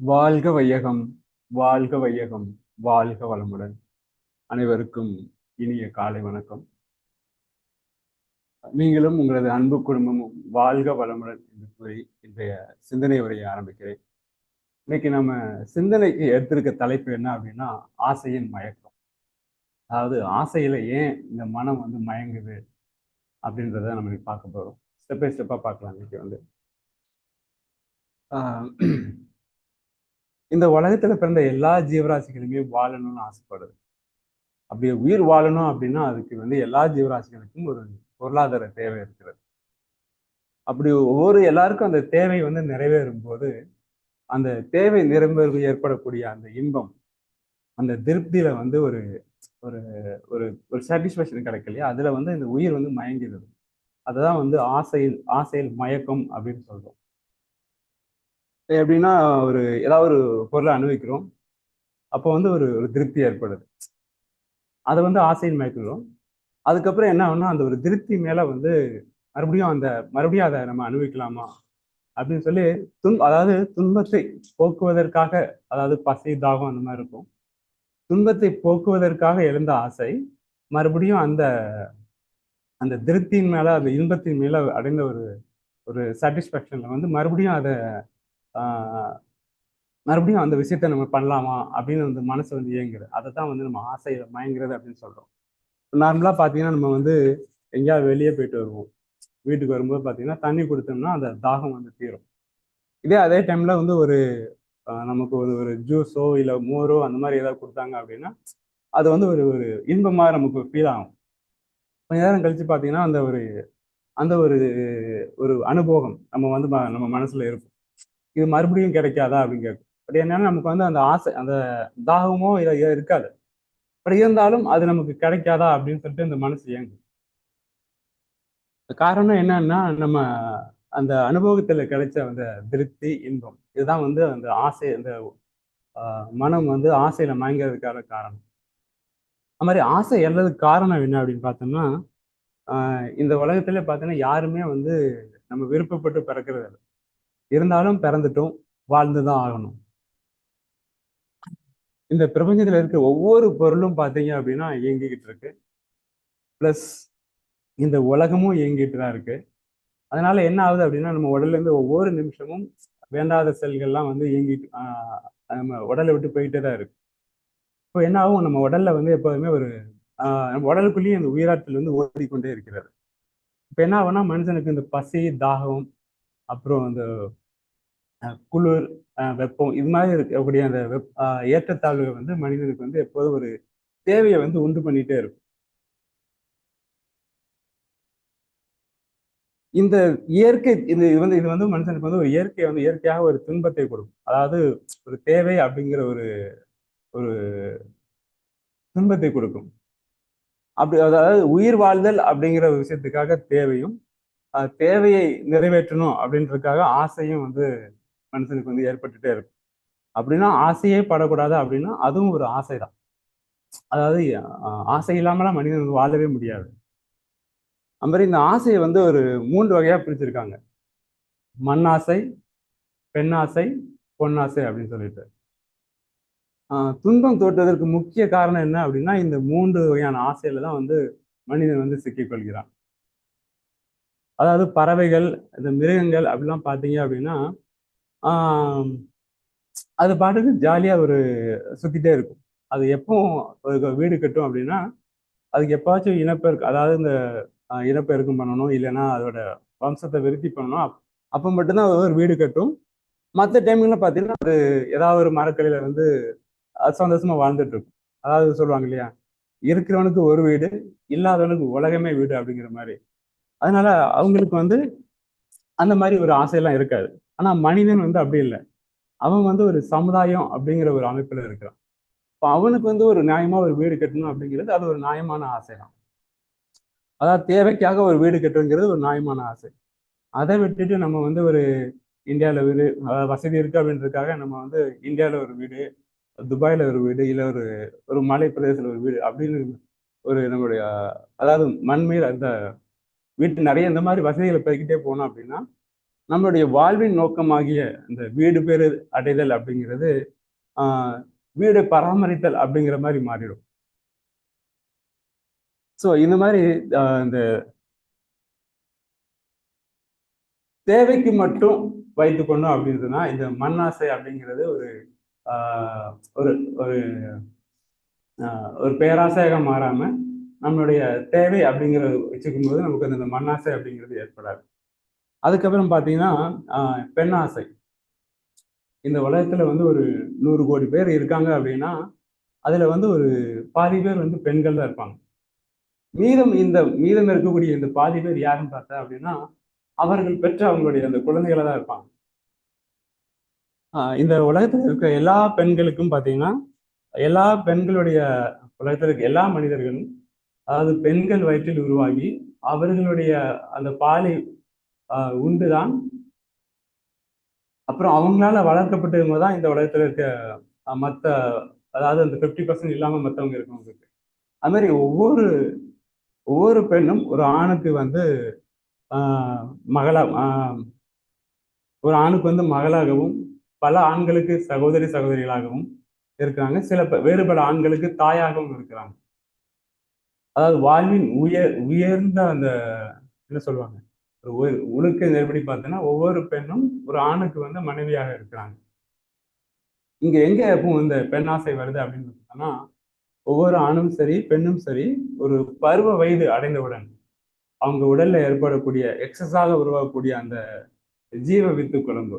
வாழ்க வையகம் வாழ்க வையகம் வாழ்க வளமுடன். அனைவருக்கும் இனிய காலை வணக்கம். நீங்களும் உங்களது அன்பு குடும்பமும் வாழ்க வளமுடன் என்று கூறி இன்றைய சிந்தனை உரையை ஆரம்பிக்கிறேன். இன்னைக்கு நம்ம சிந்தனைக்கு எடுத்திருக்க தலைப்பு என்ன அப்படின்னா ஆசையின் மயக்கம். அதாவது ஆசையில ஏன் இந்த மனம் வந்து மயங்குது அப்படின்றத நம்ம இன்னைக்கு பார்க்க போறோம். ஸ்டெப் பை ஸ்டெப்பா பார்க்கலாம் இன்னைக்கு வந்து. இந்த உலகத்துல பிறந்த எல்லா ஜீவராசிகளுமே வாழணும்னு ஆசைப்படுது. அப்படி உயிர் வாழணும் அப்படின்னா அதுக்கு வந்து எல்லா ஜீவராசிகளுக்கும் ஒரு பொருளாதார தேவை இருக்கிறது. அப்படி ஒவ்வொரு எல்லாருக்கும் அந்த தேவை வந்து நிறைவேறும் போது அந்த தேவை நிறைவேறு ஏற்படக்கூடிய அந்த இன்பம் அந்த திருப்தியில வந்து ஒரு ஒரு ஒரு ஒரு சாட்டிஸ்ஃபேக்ஷன் கிடைக்கலையா அதுல வந்து இந்த உயிர் வந்து மயங்கிடுது. அதுதான் வந்து ஆசையில் ஆசையில் மயக்கம் அப்படின்னு சொல்றோம். எப்படின்னா ஒரு ஏதாவது ஒரு பொருளை அனுபவிக்கிறோம். அப்போ வந்து ஒரு ஒரு திருப்தி ஏற்படுது. அதை வந்து ஆசையின் மயக்கிறோம். அதுக்கப்புறம் என்ன ஆகும்னா அந்த ஒரு திருப்தி மேல வந்து மறுபடியும் அந்த மறுபடியும் அதை நம்ம அனுபவிக்கலாமா? அப்படின்னு சொல்லி துன் அதாவது துன்பத்தை போக்குவதற்காக அதாவது பசி தாகம் அந்த மாதிரி இருக்கும். துன்பத்தை போக்குவதற்காக எழுந்த ஆசை மறுபடியும் அந்த அந்த திருப்தியின் மேல அந்த இன்பத்தின் மேலே அடைந்த ஒரு ஒரு சாட்டிஸ்ஃபேக்ஷன்ல வந்து மறுபடியும் அதை மறுபடியும் அந்த விஷயத்த நம்ம பண்ணலாமா அப்படின்னு வந்து மனசு வந்து இயங்குது. அதை தான் வந்து நம்ம ஆசையில மயங்குறது அப்படின்னு சொல்கிறோம் நார்மலாக பார்த்தீங்கன்னா நம்ம வந்து எங்கேயாவது வெளியே போயிட்டு வருவோம். வீட்டுக்கு வரும்போது பார்த்தீங்கன்னா தண்ணி கொடுத்தோம்னா அந்த தாகம் வந்து தீரும். இதே அதே டைமில் வந்து ஒரு நமக்கு ஒரு ஒரு ஜூஸோ இல்லை மோரோ அந்த மாதிரி ஏதாவது கொடுத்தாங்க அப்படின்னா அது வந்து ஒரு ஒரு இன்பமாக நமக்கு ஃபீல் ஆகும். கொஞ்ச நேரம் கழித்து பார்த்தீங்கன்னா அந்த ஒரு அந்த ஒரு ஒரு அனுபவம் நம்ம வந்து நம்ம மனசில் இருக்கும். இது மறுபடியும் கிடைக்காதா அப்படின்னு கேட்கும். பட் என்னன்னா நமக்கு வந்து அந்த ஆசை அந்த தாகமோ இதை இருக்காது. பட் இருந்தாலும் அது நமக்கு கிடைக்காதா அப்படின்னு சொல்லிட்டு இந்த மனசு இயங்கும். காரணம் என்னன்னா நம்ம அந்த அனுபவத்துல கிடைச்ச அந்த திருப்தி இன்பம். இதுதான் வந்து அந்த ஆசை அந்த மனம் வந்து ஆசையில மயங்கிறதுக்கான காரணம். அது மாதிரி ஆசை எல்லாத்துக்கு காரணம் என்ன அப்படின்னு பார்த்தோம்னா இந்த உலகத்துல பார்த்தோன்னா யாருமே வந்து நம்ம விருப்பப்பட்டு பிறக்கிறது இல்லை. இருந்தாலும் பிறந்துட்டோம் வாழ்ந்துதான் ஆகணும். இந்த பிரபஞ்சத்துல இருக்க ஒவ்வொரு பொருளும் பார்த்தீங்க அப்படின்னா இயங்கிக்கிட்டு இருக்கு. பிளஸ் இந்த உலகமும் இயங்கிட்டு தான் இருக்கு. அதனால என்ன ஆகுது அப்படின்னா நம்ம உடல்ல இருந்து ஒவ்வொரு நிமிஷமும் வேண்டாத செல்கள்லாம் வந்து இயங்கிட்டு நம்ம உடலை விட்டு போயிட்டே தான் இருக்கு. இப்போ என்ன ஆகும்? நம்ம உடல்ல வந்து எப்போதுமே ஒரு நம்ம உடலுக்குள்ளேயே அந்த உயிராற்றல் வந்து ஓடிக்கொண்டே இருக்கிறது. இப்போ என்ன ஆகும்னா மனுஷனுக்கு இந்த பசி தாகம் அப்புறம் அந்த குளிர் வெப்பம் இது மாதிரி இருக்கக்கூடிய அந்த வெப் ஏற்றத்தாழ்வுகள் வந்து மனிதனுக்கு வந்து எப்போதும் ஒரு தேவையை வந்து உண்டு பண்ணிட்டே இருக்கும். இந்த இயற்கை இது வந்து இது வந்து மனுஷனுக்கு வந்து ஒரு இயற்கை வந்து இயற்கையாக ஒரு துன்பத்தை கொடுக்கும். அதாவது ஒரு தேவை அப்படிங்கிற ஒரு ஒரு துன்பத்தை கொடுக்கும். அப்படி அதாவது உயிர் வாழ்தல் அப்படிங்கிற விஷயத்துக்காக தேவையும் தேவையை நிறைவேற்றணும் அப்படின்றதுக்காக ஆசையும் வந்து மனுஷனுக்கு வந்து ஏற்பட்டுட்டே இருக்கும் அப்படின்னா ஆசையே படக்கூடாது அப்படின்னா அதுவும் ஒரு ஆசை தான் அதாவது ஆசை இல்லாமலாம் மனிதன் வந்து வாழவே முடியாது. அது மாதிரி இந்த ஆசையை வந்து ஒரு மூன்று வகையாக பிரிச்சிருக்காங்க. மண்ணாசை பெண்ணாசை பொன்னாசை அப்படின்னு சொல்லிட்டு. துன்பம் தோற்றுவதற்கு முக்கிய காரணம் என்ன அப்படின்னா இந்த மூன்று வகையான ஆசையில தான் வந்து மனிதன் வந்து சிக்கிக்கொள்கிறான். அதாவது பறவைகள் இந்த மிருகங்கள் அப்படிலாம் பார்த்தீங்க அப்படின்னா அது பாட்டுக்கு ஜாலியாக ஒரு சுற்றிட்டே இருக்கும். அது எப்போ ஒரு வீடு கட்டும் அப்படின்னா அதுக்கு எப்பாச்சும் இனப்பெருக்கு அதாவது இந்த இனப்பெருக்கம் பண்ணணும்? இல்லைன்னா அதோட வம்சத்தை விருத்தி பண்ணணும். அப்போ மட்டும்தான் ஒரு வீடு கட்டும். மற்ற டைம்ல பார்த்தீங்கன்னா அது ஏதாவது ஒரு மரக்கலையில வந்து சந்தோஷமா வாழ்ந்துட்டு இருக்கும் அதாவது சொல்லுவாங்க இல்லையா? இருக்கிறவனுக்கு ஒரு வீடு இல்லாதவனுக்கு உலகமே வீடு அப்படிங்கிற மாதிரி. அதனால அவங்களுக்கு வந்து அந்த மாதிரி ஒரு ஆசையெல்லாம் இருக்காது. ஆனா மனிதன் வந்து அப்படி இல்லை. அவன் வந்து ஒரு சமுதாயம் அப்படிங்கிற ஒரு அமைப்புல இருக்கிறான். இப்போ அவனுக்கு வந்து ஒரு நியாயமா ஒரு வீடு கட்டணும் அப்படிங்கிறது அது ஒரு நியாயமான ஆசை தான் அதாவது தேவைக்காக ஒரு வீடு கட்டுங்கிறது ஒரு நியாயமான ஆசை. அதை விட்டுட்டு நம்ம வந்து ஒரு இந்தியாவில் வீடு வசதி இருக்கு அப்படின்றதுக்காக நம்ம வந்து இந்தியாவில் ஒரு வீடு துபாயில் ஒரு வீடு இல்லை ஒரு ஒரு மலை பிரதேசத்தில் ஒரு வீடு அப்படின்னு ஒரு நம்மளுடைய அதாவது மண்மையில் அந்த வீட்டு நிறைய இந்த மாதிரி வசதிகளை பெருக்கிட்டே போனோம் அப்படின்னா நம்மளுடைய வாழ்வின் நோக்கமாகிய இந்த வீடு பேர் அடைதல் அப்படிங்கிறது ஆஹ் வீடு பராமரித்தல் அப்படிங்கிற மாதிரி மாறிடும். ஸோ இந்த மாதிரி ஆஹ் இந்த தேவைக்கு மட்டும் வைத்துக்கொண்டோம் அப்படின்றதுனா இந்த மண்ணாசை அப்படிங்கிறது ஒரு ஆஹ் ஒரு ஒரு ஒரு பேராசையாக மாறாம நம்மளுடைய தேவை அப்படிங்கிறத வச்சுக்கும் போது நமக்கு அந்த மண்ணாசை அப்படிங்கிறது ஏற்படாது. அதுக்கப்புறம் பார்த்தீங்கன்னா ஆஹ் பெண்ணாசை. இந்த உலகத்துல வந்து ஒரு நூறு கோடி பேர் இருக்காங்க அப்படின்னா அதுல வந்து ஒரு பாதி பேர் வந்து பெண்கள் தான் இருப்பாங்க. மீதம் இந்த மீதம் இருக்கக்கூடிய இந்த பாதி பேர் யாருன்னு பார்த்தா அப்படின்னா அவர்கள் பெற்ற அவங்களுடைய அந்த குழந்தைகளை தான் இருப்பாங்க. ஆஹ் இந்த உலகத்துல இருக்க எல்லா பெண்களுக்கும் பார்த்தீங்கன்னா எல்லா பெண்களுடைய உலகத்தில் இருக்க எல்லா மனிதர்களும் அதாவது பெண்கள் வயிற்றில் உருவாகி அவர்களுடைய அந்த பாலை ஆஹ் உண்டுதான். அப்புறம் அவங்களால வளர்க்கப்பட்டவங்க தான் இந்த உலகத்துல இருக்க மத்த அதாவது அந்த ஃபிஃப்டி பர்சன்ட் இல்லாம மற்றவங்க இருக்கவங்களுக்கு அது மாதிரி ஒவ்வொரு ஒவ்வொரு பெண்ணும் ஒரு ஆணுக்கு வந்து ஆஹ் மகளா ஆஹ் ஒரு ஆணுக்கு வந்து மகளாகவும் பல ஆண்களுக்கு சகோதரி சகோதரிகளாகவும் இருக்கிறாங்க. சில ப- வேறுபல ஆண்களுக்கு தாயாகவும் இருக்கிறாங்க. அதாவது வாழ்வின் உயர் உயர்ந்த அந்த என்ன சொல்லுவாங்க? ஒரு உயர் ஒழுக்க நெருப்படி பார்த்தோன்னா ஒவ்வொரு பெண்ணும் ஒரு ஆணுக்கு வந்து மனைவியாக இருக்கிறாங்க. இங்க எங்க எப்போ இந்த பெண்ணாசை வருது அப்படின்னு பார்த்தோம்னா ஒவ்வொரு ஆணும் சரி பெண்ணும் சரி ஒரு பருவ வயது அடைந்தவுடன் அவங்க உடல்ல ஏற்படக்கூடிய எக்ஸஸாக உருவாகக்கூடிய அந்த ஜீவ வித்து குழம்பு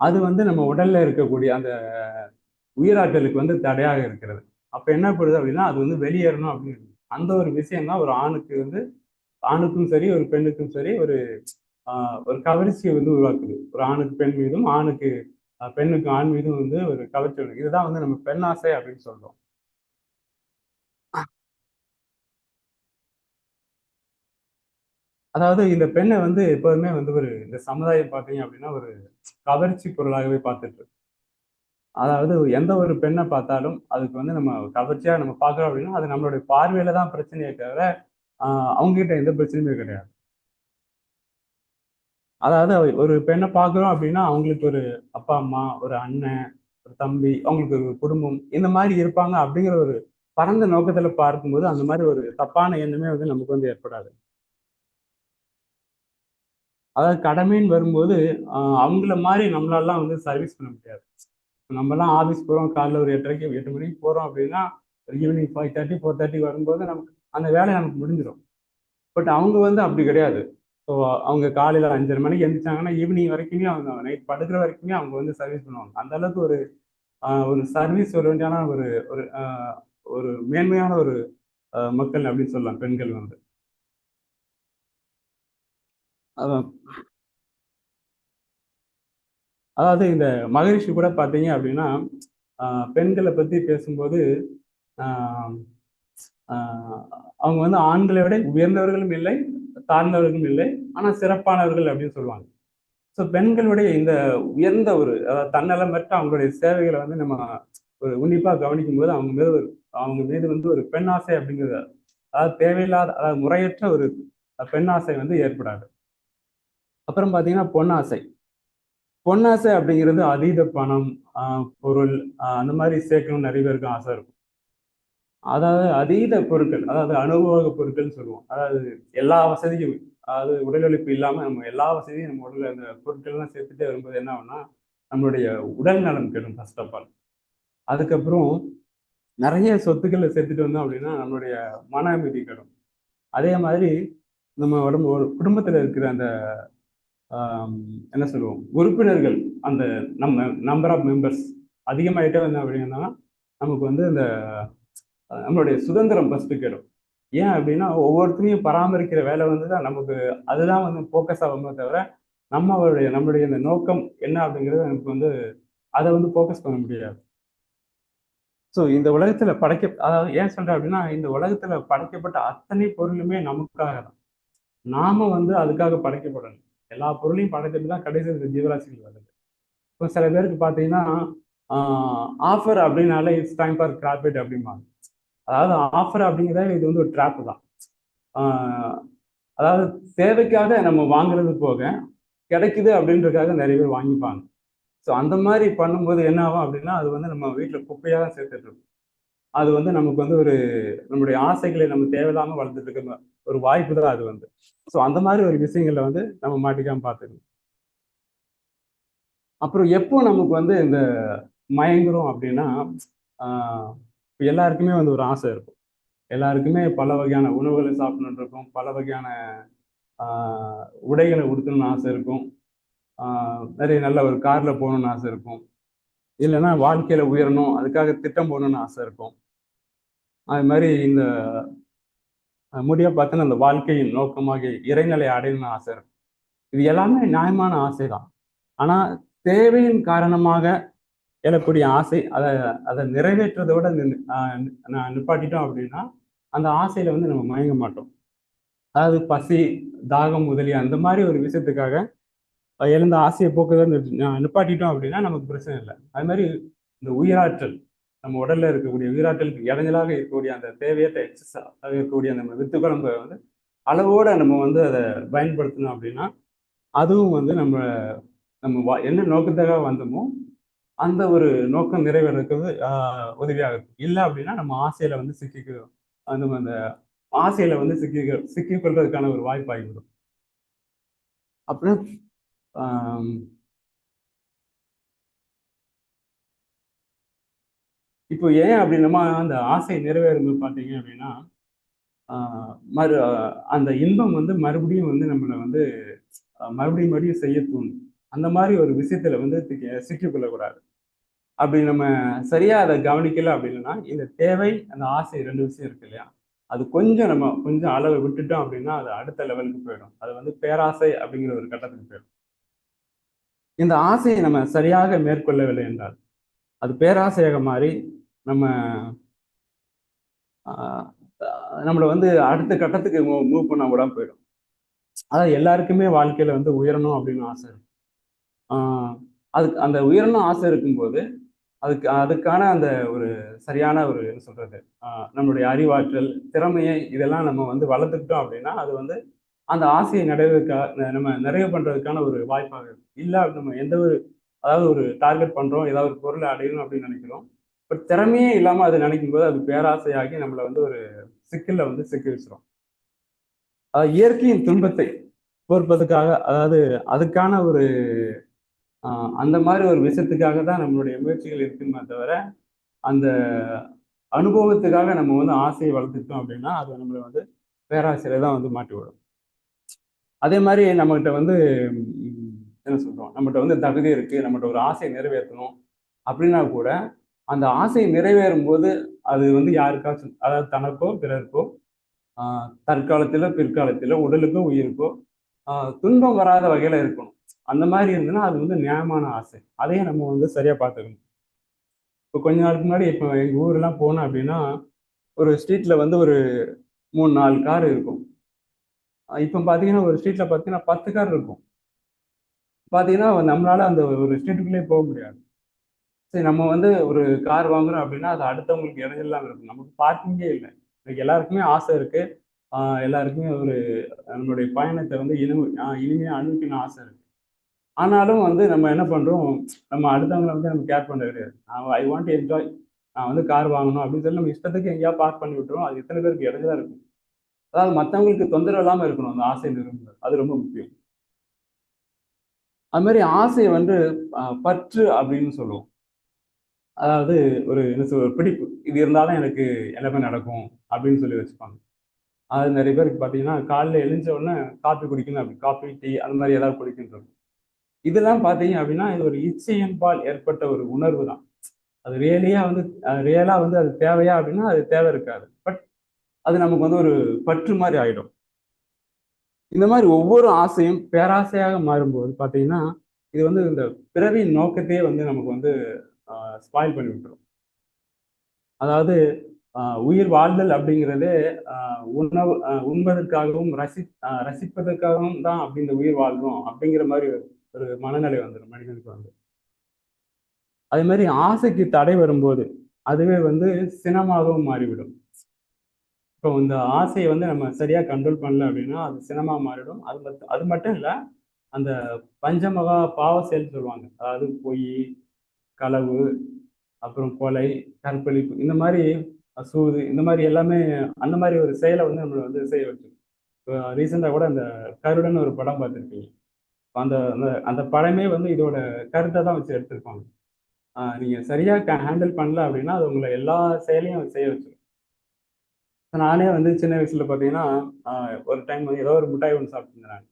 அது வந்து நம்ம உடல்ல இருக்கக்கூடிய அந்த உயிராற்றலுக்கு வந்து தடையாக இருக்கிறது. அப்ப என்ன பண்ணுது அப்படின்னா அது வந்து வெளியேறணும் அப்படின்னு அந்த ஒரு விஷயம் தான் ஒரு ஆணுக்கு வந்து ஆணுக்கும் சரி ஒரு பெண்ணுக்கும் சரி ஒரு ஆஹ் ஒரு கவர்ச்சியை வந்து உருவாக்குது. ஒரு ஆணுக்கு பெண் மீதும் ஆணுக்கு பெண்ணுக்கு ஆண் மீதும் வந்து ஒரு கவர்ச்சி இதுதான் வந்து நம்ம பெண்ணாசை அப்படின்னு சொல்றோம். அதாவது இந்த பெண்ணை வந்து எப்போதுமே வந்து ஒரு இந்த சமுதாயம் பார்த்தீங்க அப்படின்னா ஒரு கவர்ச்சி பொருளாகவே பார்த்துட்டு இருக்கு. அதாவது எந்த ஒரு பெண்ணை பார்த்தாலும் அதுக்கு வந்து நம்ம கவர்ச்சியா நம்ம பார்க்குறோம் அப்படின்னா அது நம்மளுடைய பார்வையில தான் பிரச்சனையே தவிர ஆஹ் அவங்க கிட்ட எந்த பிரச்சனையுமே கிடையாது. அதாவது ஒரு பெண்ணை பார்க்குறோம் அப்படின்னா அவங்களுக்கு ஒரு அப்பா அம்மா ஒரு அண்ணன் ஒரு தம்பி அவங்களுக்கு ஒரு குடும்பம் இந்த மாதிரி இருப்பாங்க அப்படிங்கிற ஒரு பரந்த நோக்கத்துல பார்க்கும்போது அந்த மாதிரி ஒரு தப்பான எண்ணமே வந்து நமக்கு வந்து ஏற்படாது. அதாவது கடமைன்னு வரும்போது அவங்கள மாதிரி நம்மளாலாம் வந்து சர்வீஸ் பண்ண முடியாது. நம்மலாம் ஆஃபீஸ் போகிறோம் காலைல ஒரு எட்டரைக்கு எட்டு மணிக்கு போகிறோம் அப்படின்னா evening five thirty four thirty வரும்போது நமக்கு அந்த வேலை நமக்கு முடிஞ்சிடும் பட் அவங்க வந்து அப்படி கிடையாது. ஸோ அவங்க காலையில் அஞ்சரை மணிக்கு எந்திரிச்சாங்கன்னா ஈவினிங் வரைக்குமே அவங்க நைட் படுக்கிற வரைக்குமே அவங்க வந்து சர்வீஸ் பண்ணுவாங்க. அந்த அளவுக்கு ஒரு ஒரு சர்வீஸ் சொல்ல வேண்டியான ஒரு ஒரு ஒரு மேன்மையான ஒரு மக்கள் அப்படின்னு சொல்லலாம் பெண்கள் வந்து. அதான் அதாவது இந்த மகரிஷி கூட பார்த்தீங்க அப்படின்னா பெண்களை பற்றி பேசும்போது ஆஹ் ஆஹ் அவங்க வந்து ஆண்களை விட உயர்ந்தவர்களும் இல்லை தாழ்ந்தவர்களும் இல்லை ஆனால் சிறப்பானவர்கள் அப்படின்னு சொல்லுவாங்க. ஸோ பெண்களுடைய இந்த உயர்ந்த ஒரு அதாவது தன்னலமற்ற அவங்களுடைய சேவைகளை வந்து நம்ம ஒரு உன்னிப்பாக கவனிக்கும் போது அவங்க மீது ஒரு அவங்க மீது வந்து ஒரு பெண்ணாசை அப்படிங்கிறது அதாவது தேவையில்லாத அதாவது முறையற்ற ஒரு பெண்ணாசை வந்து ஏற்படாது. அப்புறம் பார்த்தீங்கன்னா பொன்னாசை பொன்னாசை அப்படிங்கிறது அதீத பணம் பொருள் அந்த மாதிரி சேர்க்கணும்னு நிறைய பேருக்கு ஆசை இருக்கும். அதாவது அதீத பொருட்கள் அதாவது அனுபவ பொருட்கள்னு சொல்லுவோம். அதாவது எல்லா வசதியும் அதாவது உடல் உழைப்பு நம்ம எல்லா வசதியும் நம்ம உடல் அந்த பொருட்கள்லாம் சேர்த்துட்டே வரும்போது என்ன ஆகும்னா நம்மளுடைய உடல் நலம் கெடும் ஃபர்ஸ்ட் ஆஃப் ஆல் அதுக்கப்புறம் நிறைய சொத்துக்களை சேர்த்துட்டு வந்தோம் அப்படின்னா நம்மளுடைய மன அமைதி கெடும். அதே மாதிரி நம்ம உடம்பு ஒரு குடும்பத்தில் இருக்கிற அந்த என்ன சொல்லுவோம்? உறுப்பினர்கள் அந்த நம்ம நம்பர் ஆஃப் மெம்பர்ஸ் அதிகமாயிட்டே வந்தோம் அப்படின்னா நமக்கு வந்து இந்த நம்மளுடைய சுதந்திரம் ஃபஸ்ட்டு கேடும். ஏன் அப்படின்னா ஒவ்வொருத்தரையும் பராமரிக்கிற வேலை வந்து தான் நமக்கு அதுதான் வந்து ஃபோக்கஸ் ஆகுமே தவிர நம்மளுடைய நம்மளுடைய இந்த நோக்கம் என்ன அப்படிங்கிறது நமக்கு வந்து அதை வந்து ஃபோக்கஸ் பண்ண முடியாது. ஸோ இந்த உலகத்துல படைக்க அதாவது ஏன் சொல்றேன் அப்படின்னா இந்த உலகத்துல படைக்கப்பட்ட அத்தனை பொருளுமே நமக்காக தான் நாம வந்து அதுக்காக படைக்கப்படணும். எல்லா பொருளையும் படைத்துட்டு தான் கடைசி இந்த ஜீவராசிகள் வருது. இப்போ சில பேருக்கு பார்த்தீங்கன்னா ஆஃபர் அப்படின்னாலே இட்ஸ் டைம் ஃபார் கிராபிட் அப்படிம்பாங்க. அதாவது ஆஃபர் அப்படிங்கிறத இது வந்து ஒரு ட்ராப் தான். ஆஹ் அதாவது தேவைக்காக நம்ம வாங்குறது போக கிடைக்குது அப்படின்றதுக்காக நிறைய பேர் வாங்கிப்பாங்க. ஸோ அந்த மாதிரி பண்ணும்போது என்ன ஆகும் அப்படின்னா அது வந்து நம்ம வீட்டில் குப்பையாக தான் சேர்த்துட்டு இருக்கும். அது வந்து நமக்கு வந்து ஒரு நம்மளுடைய ஆசைகளை நம்ம தேவையில்லாமல் வளர்த்துட்டு இருக்க ஒரு வாய்ப்பு தான் அது வந்து. ஸோ அந்த மாதிரி ஒரு விஷயங்களை வந்து நம்ம மாட்டிக்காம பார்த்துக்கணும். அப்புறம் எப்போ நமக்கு வந்து இந்த மயங்குறோம் அப்படின்னா ஆஹ் எல்லாருக்குமே வந்து ஒரு ஆசை இருக்கும். எல்லாருக்குமே பல வகையான உணவுகளை சாப்பிடணுன்னு இருக்கும். பல வகையான ஆஹ் உடைகளை உடுத்தணும்னு ஆசை இருக்கும். ஆஹ் நிறைய நல்ல ஒரு கார்ல போகணும்னு ஆசை இருக்கும். இல்லைன்னா வாழ்க்கையில உயரணும் அதுக்காக திட்டம் போகணும்னு ஆசை இருக்கும். அது மாதிரி இந்த முடிய பார்த்தோன்னா அந்த வாழ்க்கையின் நோக்கமாக இறைநிலை அடையணும்னு ஆசை இருக்கும் இது எல்லாமே நியாயமான ஆசை தான் ஆனால் தேவையின் காரணமாக எழக்கூடிய ஆசை அதை அதை நிறைவேற்றுறதோட விட நான் நிப்பாட்டிட்டோம் அப்படின்னா அந்த ஆசையில வந்து நம்ம மயங்க மாட்டோம். அதாவது பசி தாகம் முதலிய அந்த மாதிரி ஒரு விஷயத்துக்காக எழுந்த ஆசையை போக்குறத நிப்பாட்டிட்டோம் அப்படின்னா நமக்கு பிரச்சனை இல்லை. அது மாதிரி இந்த உயிராற்றல் நம்ம உடல்ல இருக்கக்கூடிய உயிராற்றலுக்கு இடைஞ்சலாக இருக்கக்கூடிய அந்த தேவையற்ற எக்ஸஸ் இருக்கக்கூடிய அந்த வித்து குழம்பை வந்து அளவோட நம்ம வந்து அதை பயன்படுத்தணும் அப்படின்னா அதுவும் வந்து நம்ம நம்ம வா- என்ன நோக்கத்துக்காக வந்தோமோ அந்த ஒரு நோக்கம் நிறைவேறதுக்கு ஆஹ், உதவியாக இருக்கும். இல்லை அப்படின்னா நம்ம ஆசையில வந்து சிக்கிக்கிறோம் அந்த அந்த ஆசையில வந்து சிக்கி சிக்கிக்கொள்றதுக்கான ஒரு வாய்ப்பாகிவிடும் அப்புறம் இப்போ ஏன் அப்படின்னமா அந்த ஆசை நிறைவேறும்போது பார்த்தீங்க அப்படின்னா ஆஹ், மறு அந்த இன்பம் வந்து மறுபடியும் வந்து நம்மளை வந்து மறுபடியும் மறுபடியும் செய்ய தூண்டும். அந்த மாதிரி ஒரு விஷயத்துல வந்து சிக்கிக்கொள்ளக்கூடாது. அப்படி நம்ம சரியா அதை கவனிக்கல அப்படின்னா இந்த தேவை அந்த ஆசை ரெண்டு விஷயம் இருக்கு இல்லையா? அது கொஞ்சம் நம்ம கொஞ்சம் அளவை விட்டுட்டோம் அப்படின்னா அது அடுத்த லெவலுக்கு போயிடும். அது வந்து பேராசை அப்படிங்கிற ஒரு கட்டத்துக்கு போயிடும். இந்த ஆசையை நம்ம சரியாக மேற்கொள்ளவில்லை என்றால் அது பேராசையாக மாறி நம்ம நம்மளை வந்து அடுத்த கட்டத்துக்கு மூவ் பண்ண கூட போயிடும். அதாவது எல்லாருக்குமே வாழ்க்கையில வந்து உயரணும் அப்படின்னு ஆசை இருக்கும் அதுக்கு அந்த உயரணும் ஆசை இருக்கும்போது அதுக்கு அதுக்கான அந்த ஒரு சரியான ஒரு என்ன சொல்றது நம்மளுடைய அறிவாற்றல் திறமையை இதெல்லாம் நம்ம வந்து வளர்த்துக்கிட்டோம் அப்படின்னா அது வந்து அந்த ஆசையை நிறைவேற்க நம்ம நிறைவு பண்றதுக்கான ஒரு வாய்ப்பாக இருக்கும் இல்லை நம்ம எந்த ஒரு அதாவது ஒரு டார்கெட் பண்றோம் ஏதாவது ஒரு பொருளை அடையணும் அப்படின்னு நினைக்கிறோம். பட் திறமையே இல்லாமல் அது நினைக்கும் போது அது பேராசையாகி நம்மளை வந்து ஒரு சிக்கலில் வந்து சிக்கி வச்சிடும் அதாவது இயற்கையின் துன்பத்தை பொறுப்பதுக்காக அதாவது அதுக்கான ஒரு அந்த மாதிரி ஒரு விஷயத்துக்காக தான் நம்மளுடைய முயற்சிகள் இருக்குமே தவிர அந்த அனுபவத்துக்காக நம்ம வந்து ஆசையை வளர்த்துட்டோம் அப்படின்னா அது நம்மளை வந்து பேராசையில தான் வந்து மாட்டி விடும் அதே மாதிரி நம்மகிட்ட வந்து என்ன சொல்றோம்? நம்மகிட்ட வந்து தகுதி இருக்கு நம்மகிட்ட ஒரு ஆசையை நிறைவேற்றணும் அப்படின்னா கூட அந்த ஆசை நிறைவேறும் போது அது வந்து யாருக்காச்சும் அதாவது தனக்கோ பிறருக்கோ தற்காலத்தில் பிற்காலத்தில் உடலுக்கோ உயிருக்கோ துன்பம் வராத வகையில இருக்கணும். அந்த மாதிரி இருந்ததுன்னா அது வந்து நியாயமான ஆசை. அதையும் நம்ம வந்து சரியா பார்த்துக்கணும். இப்போ கொஞ்ச நாளுக்கு முன்னாடி இப்போ எங்கள் ஊர்லாம் போனோம் அப்படின்னா ஒரு ஸ்ட்ரீட்ல வந்து ஒரு மூணு நாலு கார் இருக்கும். இப்போ பார்த்தீங்கன்னா ஒரு ஸ்ட்ரீட்ல பார்த்தீங்கன்னா பத்து கார் இருக்கும். பார்த்தீங்கன்னா நம்மளால அந்த ஒரு ஸ்ட்ரீட்டுக்குள்ளே போக முடியாது. சரி நம்ம வந்து ஒரு கார் வாங்குறோம் அப்படின்னா அது அடுத்தவங்களுக்கு இடைஞ்சலாம் இருக்கும். நமக்கு பார்க்கிங்கே இல்லை. இன்னைக்கு எல்லாருக்குமே ஆசை இருக்கு. எல்லாருக்குமே ஒரு நம்மளுடைய பயணத்தை வந்து இனிமை இனிமையாக இனிமையா அனுப்பின ஆசை இருக்கு. ஆனாலும் வந்து நம்ம என்ன பண்ணுறோம் நம்ம அடுத்தவங்களை வந்து நம்ம கேர் பண்ண கிடையாது. ஐ வாண்ட் என்ஜாய் நான் வந்து கார் வாங்கணும் அப்படின்னு சொல்லி நம்ம இஷ்டத்துக்கு எங்கேயா பார்க் பண்ணி விட்டுரும் அது எத்தனை பேருக்கு இடைஞ்சலா இருக்கும். அதாவது மற்றவங்களுக்கு தொந்தரவு இல்லாமல் இருக்கணும் அந்த ஆசை நிறுவனம் அது ரொம்ப முக்கியம். அது மாதிரி ஆசையை வந்து பற்று அப்படின்னு சொல்லுவோம். அதாவது ஒரு என்ன சொல்ற ஒரு பிடிப்பு. இது இருந்தாலும் எனக்கு எல்லாமே நடக்கும் அப்படின்னு சொல்லி வச்சுப்பாங்க. அது நிறைய பேருக்கு பார்த்தீங்கன்னா காலைல எழுஞ்ச உடனே காப்பி குடிக்கணும் அப்படி. காப்பி டீ அந்த மாதிரி ஏதாவது குடிக்கின்றது இதெல்லாம் பார்த்தீங்க அப்படின்னா இது ஒரு இச்சையின்பால் ஏற்பட்ட ஒரு உணர்வு தான். அது ரியலியா வந்து ரியலா வந்து அது தேவையா அப்படின்னா அது தேவை இருக்காது. பட் அது நமக்கு வந்து ஒரு பற்று மாதிரி ஆயிடும். இந்த மாதிரி ஒவ்வொரு ஆசையும் பேராசையாக மாறும்போது பார்த்தீங்கன்னா இது வந்து இந்த பிறவியின் நோக்கத்தையே வந்து நமக்கு வந்து ஸ்பாயில் பண்ணி விட்டுரும். அதாவது ஆஹ் உயிர் வாழ்தல் அப்படிங்கிறதே ஆஹ் உணவு உண்பதற்காகவும் ரசி ரசிப்பதற்காகவும் தான் அப்படி இந்த உயிர் வாழ்றோம் அப்படிங்கிற மாதிரி ஒரு மனநிலை வந்துடும் மனிதனுக்கு வந்து. அதே மாதிரி ஆசைக்கு தடை வரும்போது அதுவே வந்து சினமாகவும் மாறிவிடும். இப்போ இந்த ஆசையை வந்து நம்ம சரியா கண்ட்ரோல் பண்ணல அப்படின்னா அது சினமா மாறிடும். அது மட்டும் அது மட்டும் இல்லை அந்த பஞ்சமகா பாவ செயல் சொல்லுவாங்க. அதாவது பொய் களவு அப்புறம் கொலை கற்பழிப்பு இந்த மாதிரி சூது இந்த மாதிரி எல்லாமே அந்த மாதிரி ஒரு செயலை வந்து நம்மளை வந்து செய்ய வச்சு ரீசெண்டாக கூட அந்த கருடன் ஒரு படம் பார்த்துருப்பீங்க அந்த அந்த அந்த படமே வந்து இதோட கருத்தை தான் வச்சு எடுத்திருப்பாங்க. நீங்கள் சரியாக ஹேண்டில் பண்ணல அப்படின்னா அது உங்களை எல்லா செயலையும் செய்ய வச்சிடும் நானே வந்து சின்ன வயசுல பார்த்தீங்கன்னா ஒரு டைம் வந்து ஏதோ ஒரு மிட்டாய் ஒன்று சாப்பிட்டுருந்தேன்.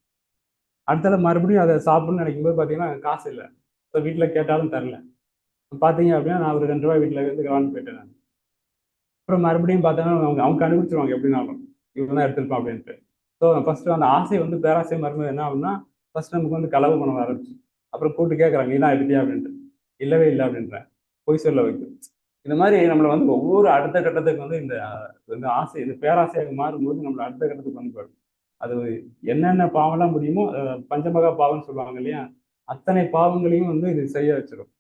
அடுத்தது மறுபடியும் அதை சாப்பிடணும்னு நினைக்கும்போது பார்த்தீங்கன்னா காசு இல்லை. ஸோ வீட்டில் கேட்டாலும் தரல. பார்த்தீங்க அப்படின்னா நான் ஒரு ரெண்டு ரூபாய் வீட்டில் இருந்து கவனம் போயிட்டேன் நான். அப்புறம் மறுபடியும் பார்த்தோன்னா அவங்க அவங்க கண்டுபிடிச்சிருவாங்க எப்படினாலும். இவன் தான் எடுத்திருப்பான் அப்படின்ட்டு. ஸோ ஃபர்ஸ்ட் அந்த ஆசை வந்து பேராசை மறுபடியும் என்ன ஆகும்னா ஃபர்ஸ்ட் நமக்கு வந்து களவு பண்ண ஆரம்பிச்சு. அப்புறம் கூட்டு கேட்குறாங்க நீ தான் எடுத்தியா? அப்படின்ட்டு. இல்லவே இல்லை அப்படின்றேன். பொய் சொல்ல வைக்கும் இந்த மாதிரி நம்மளை வந்து ஒவ்வொரு அடுத்த கட்டத்துக்கு வந்து இந்த இந்த ஆசை இந்த பேராசையாக மாறும்போது நம்மளை அடுத்த கட்டத்துக்கு வந்து போயிடும். அது என்னென்ன பாவம்லாம் முடியுமோ பஞ்சமகா பாவம்னு சொல்லுவாங்க இல்லையா அத்தனை பாவங்களையும் வந்து இது செய்ய வச்சிடும்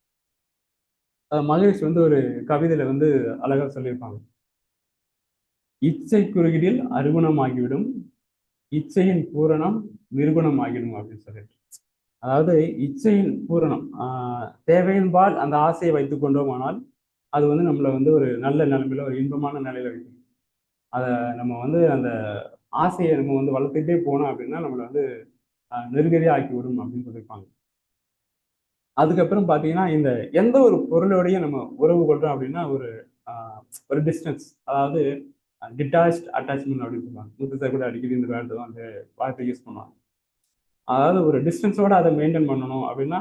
மகேஷ் வந்து ஒரு கவிதையில வந்து அழகா சொல்லியிருப்பாங்க. இச்சை குறுகிடில் அருகுணமாகிவிடும் இச்சையின் பூரணம் நிர்குணம் ஆகிடும் அப்படின்னு சொல்லிட்டு. அதாவது இச்சையின் பூரணம் ஆஹ் தேவையின்பால் அந்த ஆசையை வைத்துக் கொண்டோமானால் அது வந்து நம்மளை வந்து ஒரு நல்ல நிலைமையில ஒரு இன்பமான நிலையில வைக்கும். அதை நம்ம வந்து அந்த ஆசையை நம்ம வந்து வளர்த்துட்டே போனோம் அப்படின்னா நம்மளை வந்து ஆஹ் ஆக்கி விடும் அப்படின்னு சொல்லியிருப்பாங்க. அதுக்கப்புறம் பார்த்தீங்கன்னா இந்த எந்த ஒரு பொருளோடையும் நம்ம உறவு கொள்றோம் அப்படின்னா ஒரு ஒரு டிஸ்டன்ஸ் அதாவது டிட்டாச்ட் அட்டாச்மெண்ட் அப்படின்னு சொல்லுவாங்க. முத்து கூட அடிக்கடி இந்த வேர்டு அந்த வார்த்தை யூஸ் பண்ணுவாங்க. அதாவது ஒரு டிஸ்டன்ஸோட அதை மெயின்டைன் பண்ணணும் அப்படின்னா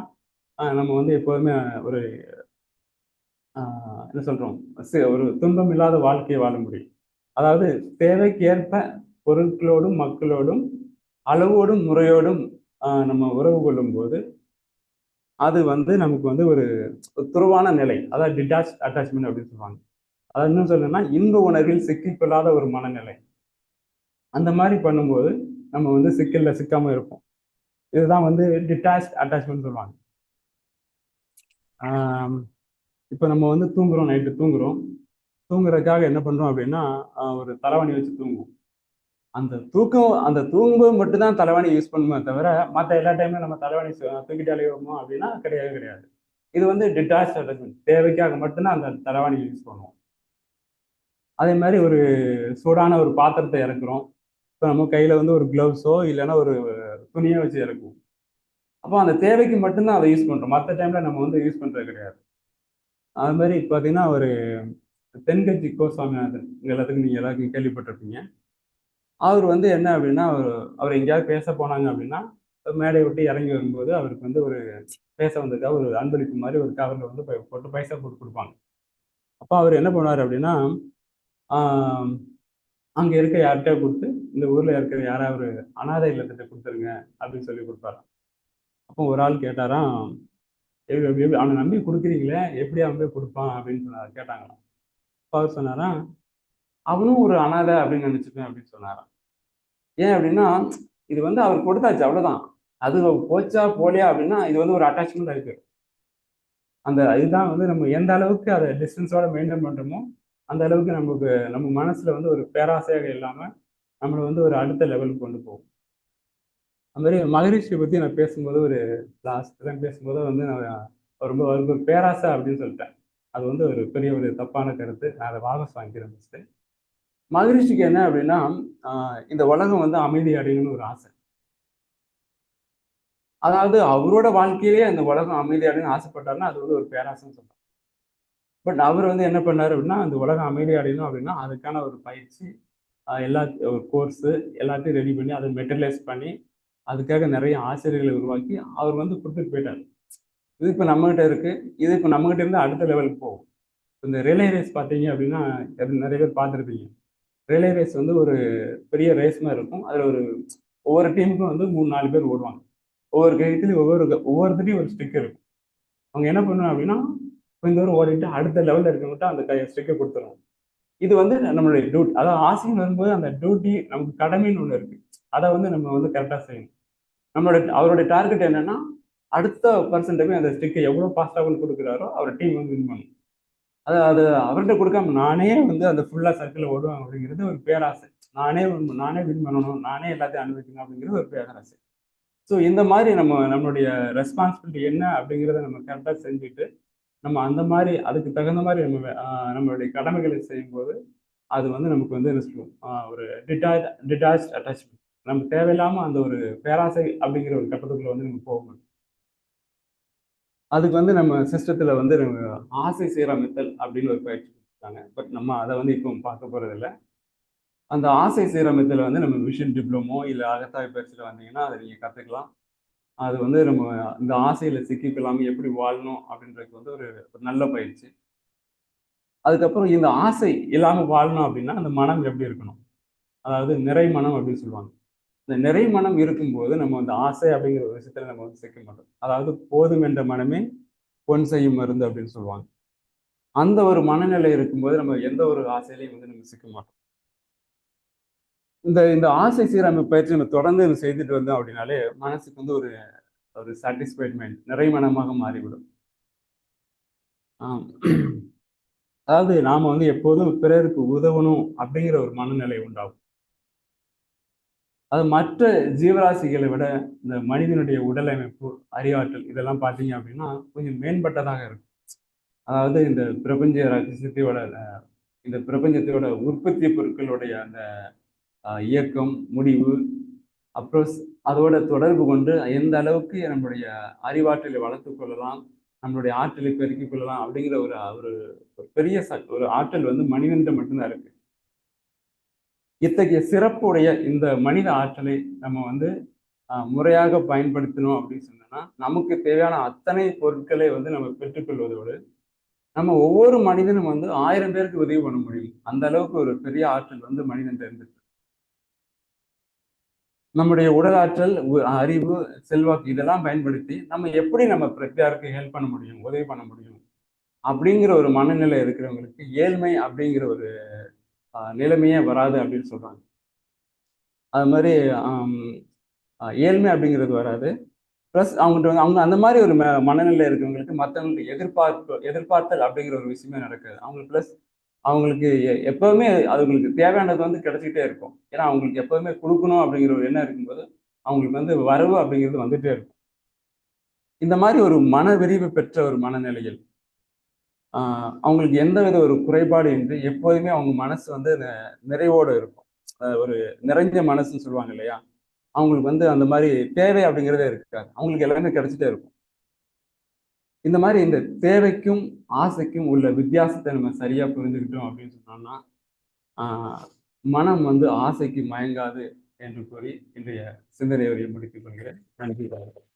நம்ம வந்து எப்போதுமே ஒரு என்ன சொல்றோம்? ஒரு துன்பம் இல்லாத வாழ்க்கையை வாழ முடியும். அதாவது தேவைக்கேற்ப பொருட்களோடும் மக்களோடும் அளவோடும் முறையோடும் நம்ம உறவு கொள்ளும்போது அது வந்து நமக்கு வந்து ஒரு துருவான நிலை. அதாவது டிட்டாச் அட்டாச்மெண்ட் அப்படின்னு சொல்லுவாங்க. அதாவது இன்னும் சொல்லணும்னா இன்ப உணர்வில் சிக்கிக்கொள்ளாத ஒரு மனநிலை. அந்த மாதிரி பண்ணும்போது நம்ம வந்து சிக்கல்ல சிக்காம இருப்போம். இதுதான் வந்து டிட்டாச் அட்டாச்மெண்ட் சொல்லுவாங்க. இப்போ நம்ம வந்து தூங்குறோம் நைட்டு தூங்குறோம். தூங்குறதுக்காக என்ன பண்ணுறோம் அப்படின்னா ஒரு தலைவணி வச்சு தூங்குவோம். அந்த தூக்கம் அந்த தூங்கும்போது மட்டும்தான் தலைவாணி யூஸ் பண்ணுமே தவிர மற்ற எல்லா டைமும் நம்ம தலைவாணி தூக்கிட்டு அலையோமோ அப்படின்னா கிடையவே கிடையாது. இது வந்து டிட்டாச் அட்டாச்மெண்ட் தேவைக்காக மட்டும்தான் அந்த தலைவாணி யூஸ் பண்ணுவோம். அதே மாதிரி ஒரு சூடான ஒரு பாத்திரத்தை இறக்குறோம். இப்போ நம்ம கையில் வந்து ஒரு க்ளவுஸோ இல்லைன்னா ஒரு துணியோ வச்சு இறக்குவோம். அப்போ அந்த தேவைக்கு மட்டும்தான் அதை யூஸ் பண்ணுறோம் மற்ற டைமில் நம்ம வந்து யூஸ் பண்ணுறது கிடையாது. அது மாதிரி பார்த்தீங்கன்னா ஒரு தென்கட்சி கோசாமி எல்லாத்துக்கும் நீங்கள் எல்லாருக்கும் கேள்விப்பட்டிருப்பீங்க. அவர் வந்து என்ன அப்படின்னா அவர் அவர் எங்கேயாவது பேச போனாங்க அப்படின்னா மேடையை விட்டு இறங்கி வரும்போது அவருக்கு வந்து ஒரு பேச வந்ததுக்காக ஒரு அன்பளிப்பு மாதிரி ஒரு கவரில் வந்து பை- போட்டு பைசா போட்டு கொடுப்பாங்க. அப்போ அவர் என்ன பண்ணுவார் அப்படின்னா அங்கே இருக்க யார்கிட்ட கொடுத்து இந்த ஊரில் இருக்கிற யாராவது ஒரு அனாதை இல்லத்திட்ட கொடுத்துருங்க அப்படின்னு சொல்லி கொடுப்பாராம். அப்போ ஒரு ஆள் கேட்டாராம் "எப்படி- எப்படி- அவனை நம்பி கொடுக்குறீங்களே எப்படி அவன் போய் கொடுப்பான்? அப்படின்னு சொன்னார் கேட்டாங்களாம். அப்போ அவர் சொன்னாராம் அவனும் ஒரு அனாதை அப்படின்னு நினைச்சுப்பேன் அப்படின்னு சொன்னாராம். ஏன் அப்படின்னா இது வந்து அவர் கொடுத்தாச்சு அவ்வளவுதான். அது போச்சா போலியா அப்படின்னா இது வந்து ஒரு அட்டாச்மெண்ட் இருக்கு. அந்த இதுதான் வந்து நம்ம எந்த அளவுக்கு அதை டிஸ்டன்ஸோட மெயின்டைன் பண்றோமோ அந்த அளவுக்கு நமக்கு நம்ம மனசுல வந்து ஒரு பேராசையாக இல்லாம நம்மளை வந்து ஒரு அடுத்த லெவலுக்கு கொண்டு போகும். அது மாதிரி மகரிஷியை பத்தி நான் பேசும்போது ஒரு லாஸ்ட் டைம் பேசும்போது வந்து நான் ரொம்ப அவருக்கு ஒரு பேராசை அப்படின்னு சொல்லிட்டேன். அது வந்து ஒரு பெரிய ஒரு தப்பான கருத்து. நான் அதை வாபஸ் வாங்கிக்கிறேன் ஃபஸ்ட்டு மகரிஷிக்கு என்ன அப்படின்னா இந்த உலகம் வந்து அமைதி அடையணும்னு ஒரு ஆசை. அதாவது அவரோட வாழ்க்கையிலேயே அந்த உலகம் அமைதி அடையணும்னு ஆசைப்பட்டாருன்னா அது வந்து ஒரு பேராசைன்னு சொல்லலாம் பட் அவர் வந்து என்ன பண்ணாரு அப்படின்னா அந்த உலகம் அமைதி அடையணும் அப்படின்னா அதுக்கான ஒரு பயிற்சி எல்லா ஒரு கோர்ஸு எல்லாத்தையும் ரெடி பண்ணி அதை மெட்டலைஸ் பண்ணி அதுக்காக நிறைய ஆசிரியர்களை உருவாக்கி அவர் வந்து கொடுத்துட்டு போயிட்டார். இது இப்போ நம்மகிட்ட இருக்கு. இது இப்போ நம்மகிட்ட இருந்து அடுத்த லெவலுக்கு போகும். இந்த ரிலே ரேஸ் பார்த்தீங்க அப்படின்னா நிறைய பேர் பார்த்துருப்பீங்க. ரிலே ரேஸ் வந்து ஒரு பெரிய ரேஸ் மாதிரி இருக்கும். அதில் ஒரு ஒவ்வொரு டீமுக்கும் வந்து மூணு நாலு பேர் ஓடுவாங்க. ஒவ்வொரு கைத்துலையும் ஒவ்வொரு ஒவ்வொருத்தரையும் ஒரு ஸ்டிக் இருக்கும். அவங்க என்ன பண்ணுவாங்க அப்படின்னா கொஞ்சம் தூரம் ஓடிட்டு அடுத்த லெவலில் இருக்கவங்ககிட்ட அந்த கை ஸ்டிக்கை கொடுத்துருவோம் இது வந்து நம்மளுடைய டியூட்டி அதாவது ஆசைன்னு வரும்போது அந்த டியூட்டி நமக்கு கடமைன்னு ஒன்று இருக்குது அதை வந்து நம்ம வந்து கரெக்டாக செய்யணும். நம்மளோட அவருடைய டார்கெட் என்னன்னா அடுத்த பர்சன்ட்டுமே அந்த ஸ்டிக்கை எவ்வளோ ஃபாஸ்ட்டாக கொண்டு கொடுக்குறாரோ அவர் டீம் வந்து வின் பண்ணும். அது அது அவர்கிட்ட கொடுக்காம நானே வந்து அந்த ஃபுல்லாக சர்க்கிளில் ஓடுவேன் அப்படிங்கிறது ஒரு பேராசை. நானே நானே வின் பண்ணணும் நானே எல்லாத்தையும் அனுபவிக்கணும் அப்படிங்கிறது ஒரு பேராசை. ஸோ இந்த மாதிரி நம்ம நம்மளுடைய ரெஸ்பான்சிபிலிட்டி என்ன அப்படிங்கிறத நம்ம கரெக்டாக செஞ்சுட்டு நம்ம அந்த மாதிரி அதுக்கு தகுந்த மாதிரி நம்ம நம்மளுடைய கடமைகளை செய்யும்போது அது வந்து நமக்கு வந்து என்ன சொல்லுவோம் ஒரு டிட்டாச் டிட்டாச் அட்டாச்மெண்ட் நமக்கு தேவையில்லாமல் அந்த ஒரு பேராசை அப்படிங்கிற ஒரு கட்டத்துக்குள்ளே வந்து நம்ம போக முடியும் அதுக்கு வந்து நம்ம சிஸ்டத்தில் வந்து நம்ம ஆசை சீரமைத்தல் அப்படின்னு ஒரு பயிற்சி கொடுத்தாங்க பட் நம்ம அதை வந்து இப்போ பார்க்க போகிறதில்ல இல்லை. அந்த ஆசை சீரமைத்தல் வந்து நம்ம விஷன் டிப்ளமோ இல்லை அகத்தாய் பயிற்சியில் வந்தீங்கன்னா அதை நீங்கள் கற்றுக்கலாம் அது வந்து நம்ம இந்த ஆசையில் சிக்கிக்கொள்ளாம எப்படி வாழணும் அப்படின்றதுக்கு வந்து ஒரு ஒரு நல்ல பயிற்சி. அதுக்கப்புறம் இந்த ஆசை இல்லாமல் வாழணும் அப்படின்னா அந்த மனம் எப்படி இருக்கணும்? அதாவது நிறை மனம் அப்படின்னு சொல்லுவாங்க. இந்த நிறை மனம் இருக்கும்போது நம்ம அந்த ஆசை அப்படிங்கிற ஒரு விஷயத்துல நம்ம வந்து சிக்க மாட்டோம். அதாவது போதும் என்ற மனமே பொன் செய்யும் மருந்து அப்படின்னு சொல்லுவாங்க. அந்த ஒரு மனநிலை இருக்கும்போது நம்ம எந்த ஒரு ஆசையிலையும் வந்து நம்ம சிக்க மாட்டோம். இந்த இந்த ஆசை சீரமைப்பு பயிற்சி நம்ம தொடர்ந்து நம்ம செய்துட்டு வந்தோம் அப்படின்னாலே மனசுக்கு வந்து ஒரு ஒரு சாட்டிஸ்ஃபைட்மெண்ட் நிறை மனமாக மாறிவிடும். அதாவது நாம வந்து எப்போதும் பிறருக்கு உதவணும் அப்படிங்கிற ஒரு மனநிலை உண்டாகும். அது மற்ற ஜீவராசிகளை விட இந்த மனிதனுடைய உடலமைப்பு அறிவாற்றல் இதெல்லாம் பார்த்தீங்க அப்படின்னா கொஞ்சம் மேம்பட்டதாக இருக்கும். அதாவது இந்த பிரபஞ்ச ரகசியத்தோட இந்த பிரபஞ்சத்தோட உற்பத்தி பொருட்களுடைய அந்த இயக்கம் முடிவு அப்புறம் அதோட தொடர்பு கொண்டு எந்த அளவுக்கு நம்மளுடைய அறிவாற்றலை வளர்த்துக் கொள்ளலாம் நம்மளுடைய ஆற்றலை பெருக்கிக் கொள்ளலாம் அப்படிங்கிற ஒரு ஒரு பெரிய ஒரு ஆற்றல் வந்து மனிதன்கிட்ட மட்டும்தான் இருக்கு. இத்தகைய சிறப்புடைய இந்த மனித ஆற்றலை நம்ம வந்து ஆஹ், முறையாக பயன்படுத்தணும் அப்படின்னு சொன்னோம்னா நமக்கு தேவையான அத்தனை பொருட்களை வந்து நம்ம பெற்றுக்கொள்வதோடு நம்ம ஒவ்வொரு மனிதனும் வந்து ஆயிரம் பேருக்கு உதவி பண்ண முடியும். அந்த அளவுக்கு ஒரு பெரிய ஆற்றல் வந்து மனிதன் தெரிஞ்சிருக்கு நம்முடைய உடல் ஆற்றல் அறிவு செல்வாக்கு இதெல்லாம் பயன்படுத்தி நம்ம எப்படி நம்ம பிரத்தியாருக்கு ஹெல்ப் பண்ண முடியும் உதவி பண்ண முடியும் அப்படிங்கிற ஒரு மனநிலை இருக்கிறவங்களுக்கு ஏழ்மை அப்படிங்கிற ஒரு நிலைமையே வராது அப்படின்னு சொல்றாங்க. அது மாதிரி ஏழ்மை அப்படிங்கிறது வராது. ப்ளஸ் அவங்கள்ட்ட வந்து அவங்க அந்த மாதிரி ஒரு ம மனநிலை இருக்கிறவங்களுக்கு மற்றவங்களுக்கு எதிர்பார்ப்பு எதிர்பார்த்தல் அப்படிங்கிற ஒரு விஷயமே நடக்காது. அவங்களுக்கு ப்ளஸ் அவங்களுக்கு எ- எப்பவுமே அவங்களுக்கு தேவையானது வந்து கிடைச்சிக்கிட்டே இருக்கும். ஏன்னா அவங்களுக்கு எப்பவுமே கொடுக்கணும் அப்படிங்கிற ஒரு எண்ணம் இருக்கும்போது அவங்களுக்கு வந்து வரவு அப்படிங்கிறது வந்துட்டே இருக்கும். இந்த மாதிரி ஒரு மன விரிவு பெற்ற ஒரு மனநிலையில் அவங்களுக்கு எந்த வித ஒரு குறைபாடு இன்றி எப்போதுமே அவங்க மனசு வந்து ந- நிறைவோடு இருக்கும். ஒரு நிறைஞ்ச மனசுன்னு சொல்லுவாங்க இல்லையா? அவங்களுக்கு வந்து அந்த மாதிரி தேவை அப்படிங்கிறதே இருக்காது. அவங்களுக்கு எல்லாமே கிடைச்சிட்டே இருக்கும். இந்த மாதிரி இந்த தேவைக்கும் ஆசைக்கும் உள்ள வித்தியாசத்தை நம்ம சரியா புரிஞ்சுக்கிட்டோம் அப்படின்னு சொன்னோம்னா ஆஹ் மனம் வந்து ஆசைக்கு மயங்காது என்று கூறி இன்றைய சிந்தனை வரியை முடித்துக் கொள்கிறேன். நன்றி வணக்கம்.